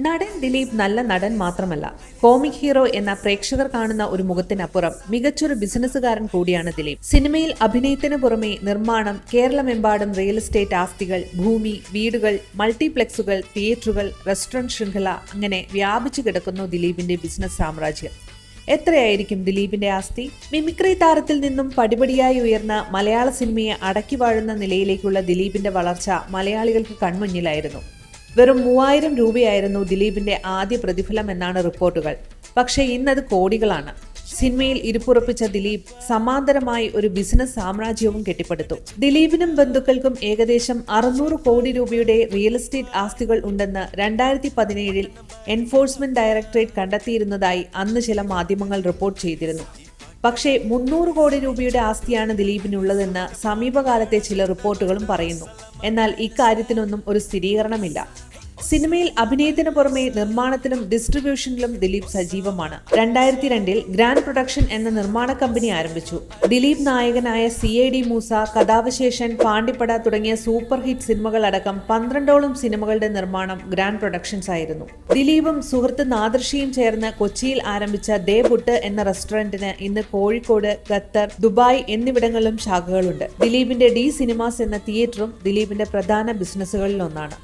നടൻ ദിലീപ് നല്ല നടൻ മാത്രമല്ല കോമിക് ഹീറോ എന്ന പ്രേക്ഷകർ കാണുന്ന ഒരു മുഖത്തിനപ്പുറം മികച്ചൊരു ബിസിനസ്സുകാരൻ കൂടിയാണ് ദിലീപ്. സിനിമയിൽ അഭിനയത്തിന് പുറമെ നിർമ്മാണം കേരളമെമ്പാടും റിയൽ എസ്റ്റേറ്റ് ആസ്തികൾ ഭൂമി വീടുകൾ മൾട്ടിപ്ലക്സുകൾ തിയേറ്ററുകൾ റെസ്റ്റോറന്റ് ശൃംഖല അങ്ങനെ വ്യാപിച്ചു കിടക്കുന്നു ദിലീപിന്റെ ബിസിനസ് സാമ്രാജ്യം. എത്രയായിരിക്കും ദിലീപിന്റെ ആസ്തി? മിമിക്രി താരത്തിൽ നിന്നും പടിപടിയായി ഉയർന്ന മലയാള സിനിമയെ അടക്കി വാഴുന്ന നിലയിലേക്കുള്ള ദിലീപിന്റെ വളർച്ച മലയാളികൾക്ക് കൺമുന്നിലായിരുന്നു. വെറും മൂവായിരം രൂപയായിരുന്നു ദിലീപിന്റെ ആദ്യ പ്രതിഫലം എന്നാണ് റിപ്പോർട്ടുകൾ. പക്ഷേ ഇന്നത് കോടികളാണ്. സിനിമയിൽ ഇരുപ്പുറപ്പിച്ച ദിലീപ് സമാന്തരമായി ഒരു ബിസിനസ് സാമ്രാജ്യവും കെട്ടിപ്പടുത്തു. ദിലീപിനും ബന്ധുക്കൾക്കും ഏകദേശം അറുന്നൂറ് കോടി രൂപയുടെ റിയൽ എസ്റ്റേറ്റ് ആസ്തികൾ ഉണ്ടെന്ന് രണ്ടായിരത്തി പതിനേഴിൽ എൻഫോഴ്സ്മെന്റ് ഡയറക്ടറേറ്റ് കണ്ടെത്തിയിരുന്നതായി അന്ന് ചില മാധ്യമങ്ങൾ റിപ്പോർട്ട് ചെയ്തിരുന്നു. പക്ഷേ മുന്നൂറ് കോടി രൂപയുടെ ആസ്തിയാണ് ദിലീപിനുള്ളതെന്ന് സമീപകാലത്തെ ചില റിപ്പോർട്ടുകളും പറയുന്നു. എന്നാൽ ഇക്കാര്യത്തിനൊന്നും ഒരു സ്ഥിരീകരണമില്ല. സിനിമയിൽ അഭിനയത്തിന് പുറമെ നിർമ്മാണത്തിലും ഡിസ്ട്രിബ്യൂഷനിലും ദിലീപ് സജീവമാണ്. രണ്ടായിരത്തി രണ്ടിൽ ഗ്രാൻഡ് പ്രൊഡക്ഷൻ എന്ന നിർമ്മാണ കമ്പനി ആരംഭിച്ചു. ദിലീപ് നായകനായ C I D Moosa കഥാവശേഷൻ Pandippada തുടങ്ങിയ സൂപ്പർ ഹിറ്റ് സിനിമകൾ സിനിമകളടക്കം പന്ത്രണ്ടോളം സിനിമകളുടെ നിർമ്മാണം ഗ്രാൻഡ് പ്രൊഡക്ഷൻസ് ആയിരുന്നു. ദിലീപും സുഹൃത്ത് നാദർഷിയും ചേർന്ന് കൊച്ചിയിൽ ആരംഭിച്ച ദേ ബുട്ട് എന്ന റെസ്റ്റോറന്റിന് ഇന്ന് കോഴിക്കോട് ഖത്തർ ദുബായ് എന്നിവിടങ്ങളിലും ശാഖകളുണ്ട്. ദിലീപിന്റെ ഡി സിനിമാസ് എന്ന തിയേറ്ററും ദിലീപിന്റെ പ്രധാന ബിസിനസ്സുകളിൽ ഒന്നാണ്